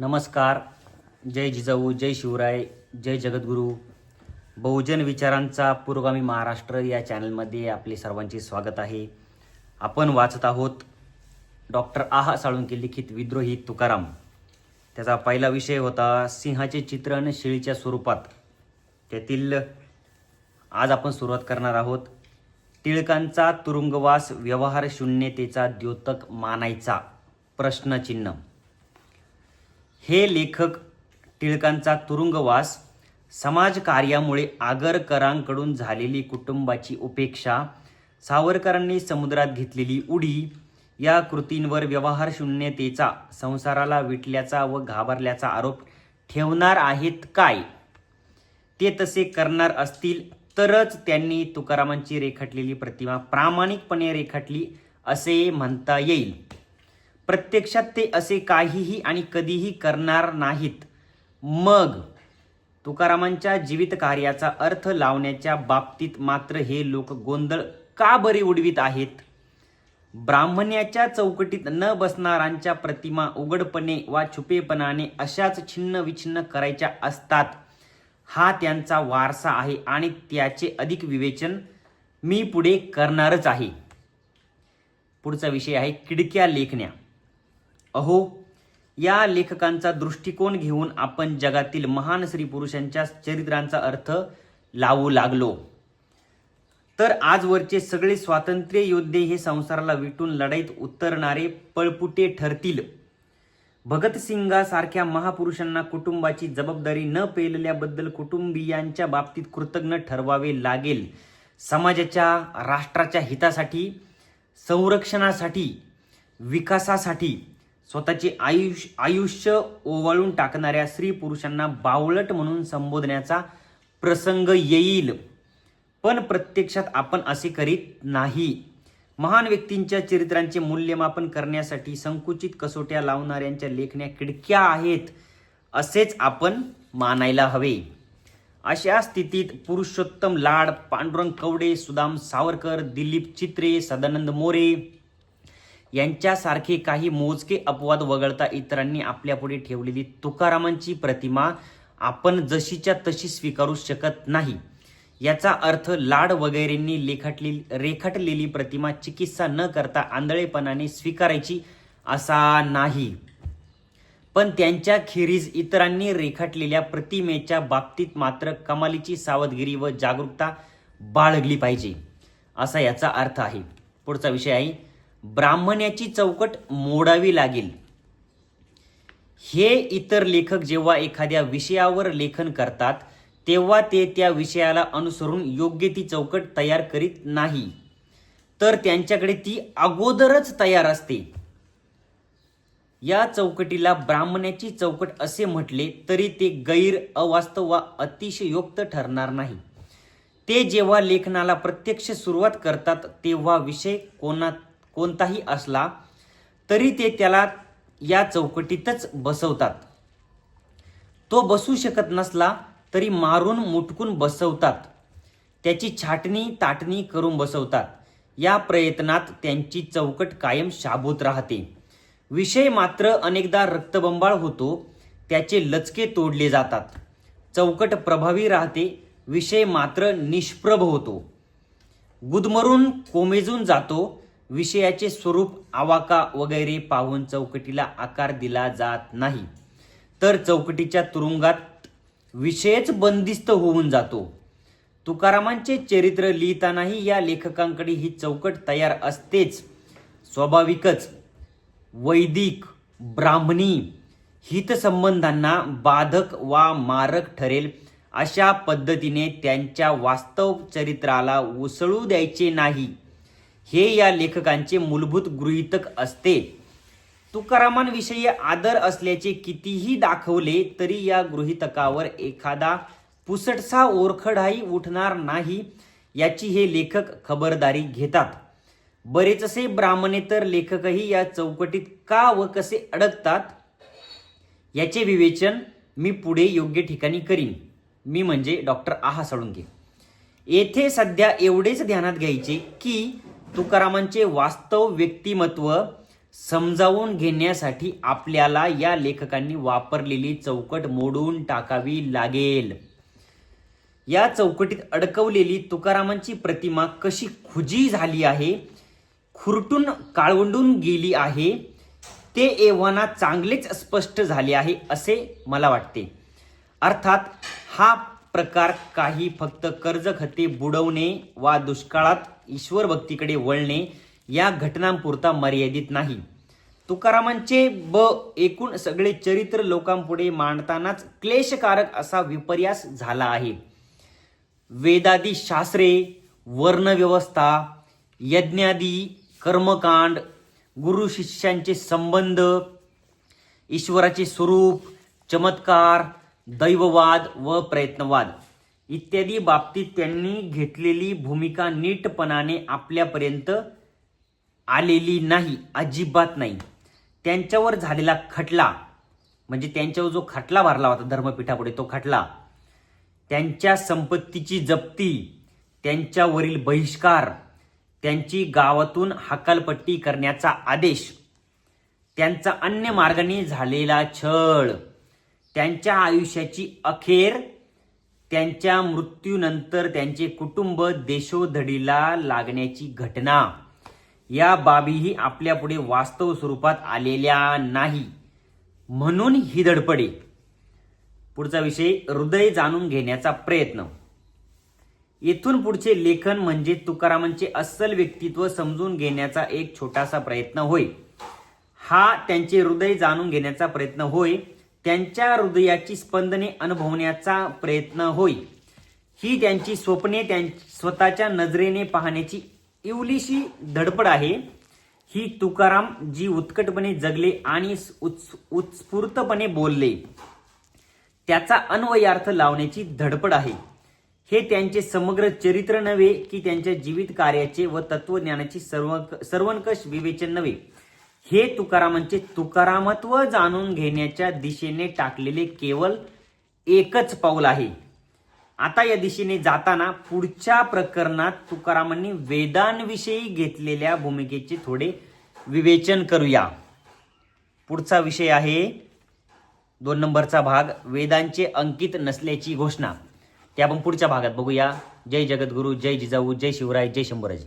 नमस्कार. जय जिजाऊ जय शिवराय जय जगद्गुरू. बहुजन विचारांचा पुरोगामी महाराष्ट्र या चॅनलमध्ये आपले सर्वांचे स्वागत आहे. आपण वाचत आहोत डॉक्टर आहा साळुंके लिखित विद्रोही तुकाराम. त्याचा पहिला विषय होता सिंहाचे चित्रण शेळीच्या स्वरूपात. त्यातील आज आपण सुरुवात करणार आहोत. टिळकांचा तुरुंगवास व्यवहार शून्यतेचा द्योतक मानायचा. प्रश्नचिन्ह. हे लेखक टिळकांचा तुरुंगवास समाजकार्यामुळे आगरकरांकडून झालेली कुटुंबाची उपेक्षा सावरकरांनी समुद्रात घेतलेली उडी या कृतींवर व्यवहार शून्यतेचा संसाराला विटल्याचा व घाबरल्याचा आरोप ठेवणार आहेत काय? ते तसे करणार असतील तरच त्यांनी तुकारामांची रेखाटलेली प्रतिमा प्रामाणिकपणे रेखाटली असे म्हणता येईल. प्रत्यक्षात ते असे काहीही आणि कधीही करणार नाहीत. मग तुकारामांच्या जीवित कार्याचा अर्थ लावण्याच्या बाबतीत मात्र हे लोक गोंधळ का बरे उडवीत आहेत? ब्राह्मण्याच्या चौकटीत न बसणाऱ्यांच्या प्रतिमा उघडपणे वा छुपेपणाने अशाच छिन्न विछिन्न करायच्या असतात. हा त्यांचा वारसा आहे आणि त्याचे अधिक विवेचन मी पुढे करणारच आहे. पुढचा विषय आहे किडक्या लेखण्या. अहो या लेखकांचा दृष्टिकोन घेऊन आपण जगातील महान स्त्री पुरुषांच्या चरित्रांचा अर्थ लावू लागलो. तर आजवरचे सगळे स्वातंत्र्य योद्धे हे संसाराला विटून लढाईत उतरणारे पळपुटे ठरतील. भगतसिंगासारख्या महापुरुषांना कुटुंबाची जबाबदारी न पेलल्याबद्दल कुटुंबियांच्या बाबतीत कृतज्ञ ठरवावे लागेल. समाजाच्या राष्ट्राच्या हितासाठी संरक्षणासाठी विकासासाठी स्वतःचे आयुष्य आयुष्य ओवाळून टाकणाऱ्या स्त्री पुरुषांना बावळट म्हणून संबोधण्याचा प्रसंग येईल. पण प्रत्यक्षात आपण असे करीत नाही. महान व्यक्तींच्या चरित्रांचे मूल्यमापन करण्यासाठी संकुचित कसोट्या लावणाऱ्यांच्या लेखण्या खिडक्या आहेत असेच आपण मानायला हवे. अशा स्थितीत पुरुषोत्तम लाड पांडुरंग कवडे सुदाम सावरकर दिलीप चित्रे सदानंद मोरे यांच्यासारखे काही मोजके अपवाद वगळता इतरांनी आपल्यापुढे ठेवलेली तुकारामांची प्रतिमा आपण जशीच्या तशी स्वीकारू शकत नाही. याचा अर्थ लाड वगैरेंनी लेखाटली रेखाटलेली प्रतिमा चिकित्सा न करता आंधळेपणाने स्वीकारायची असा नाही. पण त्यांच्या खेरीज इतरांनी रेखाटलेल्या प्रतिमेच्या बाबतीत मात्र कमालीची सावधगिरी व जागरूकता बाळगली पाहिजे असा याचा अर्थ आहे. पुढचा विषय आहे. ब्राह्मण्याची चौकट मोडावी लागेल. हे इतर लेखक जेव्हा एखाद्या विषयावर लेखन करतात तेव्हा ते त्या विषयाला अनुसरून योग्य ती चौकट तयार करीत नाही. तर त्यांच्याकडे ती अगोदरच तयार असते. या चौकटीला ब्राह्मण्याची चौकट असे म्हटले तरी ते गैर अवास्तव वा अतिशयोक्त ठरणार नाही. ते जेव्हा लेखनाला प्रत्यक्ष सुरुवात करतात तेव्हा विषय कोणा कोणताही असला तरी ते त्याला या चौकटीतच बसवतात. तो बसू शकत नसला तरी मारून मुटकून बसवतात. त्याची छाटणी ताटणी करून बसवतात. या प्रयत्नात त्यांची चौकट कायम शाबूत राहते. विषय मात्र अनेकदा रक्तबंबाळ होतो त्याचे लचके तोडले जातात. चौकट प्रभावी राहते विषय मात्र निष्प्रभ होतो. गुदमरून कोमेजून जातो विषयाचे स्वरूप आवाका वगैरे पाहून चौकटीला आकार दिला जात नाही. तर चौकटीच्या तुरुंगात विषयच बंदिस्त होऊन जातो. तुकारामांचे चरित्र लिहितानाही या लेखकांकडे ही चौकट तयार असतेच. स्वाभाविकच वैदिक ब्राह्मणी हितसंबंधांना बाधक वा मारक ठरेल अशा पद्धतीने त्यांच्या वास्तव चरित्राला उसळू द्यायचे नाही. हे या लेखकांचे मूलभूत गृहितक असते. तुकारामांविषयी आदर असल्याचे कितीही दाखवले तरी या गृहितकावर एखादा पुसटसा ओरखडाही उठणार नाही याची हे लेखक खबरदारी घेतात. बरेचसे ब्राह्मणेतर लेखकही या चौकटीत का व कसे अडकतात? याचे विवेचन मी पुढे योग्य ठिकाणी करीन. मी म्हणजे डॉक्टर आहा साळुंके येथे सध्या एवढेच ध्यानात घ्यायचे की तुकारामांचे वास्तव व्यक्तिमत्व समजावून घेण्यासाठी आपल्याला या लेखकांनी वापरलेली चौकट मोडून टाकावी लागेल. या चौकटीत अडकवलेली तुकारामांची प्रतिमा कशी खुजी झाली आहे खुरटून काळवंडून गेली आहे ते एव्हाना चांगलेच स्पष्ट झाले आहे असे मला वाटते. अर्थात हा प्रकार काही फक्त कर्ज खते बुडवणे वा दुष्काळात ईश्वर भक्तीकडे वळणे या घटनांपुरता मर्यादित नाही. तुकारामांचे ब एकूण सगळे चरित्र लोकांपुढे मांडतानाच क्लेशकारक असा विपर्यास झाला आहे. वेदादी शास्त्रे वर्णव्यवस्था यज्ञादी कर्मकांड गुरु शिष्यांचे संबंध ईश्वराचे स्वरूप चमत्कार दैववाद व प्रयत्नवाद इत्यादी बाबतीत त्यांनी घेतलेली भूमिका नीटपणाने आपल्यापर्यंत आलेली नाही अजिबात नाही. त्यांच्यावर झालेला खटला म्हणजे त्यांच्यावर जो खटला भरला होता धर्मपीठापुढे तो खटला त्यांच्या संपत्तीची जप्ती त्यांच्यावरील बहिष्कार त्यांची गावातून हकालपट्टी करण्याचा आदेश त्यांचा अन्य मार्गाने झालेला छळ त्यांच्या आयुष्याची अखेर त्यांच्या मृत्यूनंतर त्यांचे कुटुंब देशोधडीला लागण्याची घटना. या बाबीही आपल्यापुढे वास्तव स्वरूपात आलेल्या नाही. म्हणून ही धडपडे. पुढचा विषय हृदय जाणून घेण्याचा प्रयत्न. येथून पुढचे लेखन म्हणजे तुकारामांचे अस्सल व्यक्तित्व समजून घेण्याचा एक छोटासा प्रयत्न होय. हा त्यांचे हृदय जाणून घेण्याचा प्रयत्न होय. त्यांच्या हृदयाची स्पंदने अनुभवण्याचा प्रयत्न होय. ही त्यांची स्वप्ने त्यां स्वतःच्या नजरेने पाहण्याची इवलीशी धडपड आहे. ही तुकाराम जी उत्कटपणे जगले आणि उत्स उत्स्फूर्तपणे बोलले. त्याचा अन्वयार्थ लावण्याची धडपड आहे. हे त्यांचे समग्र चरित्र नव्हे की त्यांच्या जीवित कार्याचे व तत्वज्ञानाची सर्व सर्वंकष विवेचन नव्हे. हे तुकारामांचे तुकारामत्व जाणून घेण्याच्या दिशेने टाकलेले केवळ एकच पाऊल आहे. आता या दिशेने जाताना पुढच्या प्रकरणात तुकारामांनी वेदांविषयी घेतलेल्या भूमिकेचे थोडे विवेचन करूया. पुढचा विषय आहे दोन नंबरचा भाग वेदांचे अंकित नसल्याची घोषणा. ते आपण पुढच्या भागात बघूया. जय जगद्गुरू जय जिजाऊ जय शिवराय जय शंभराजी.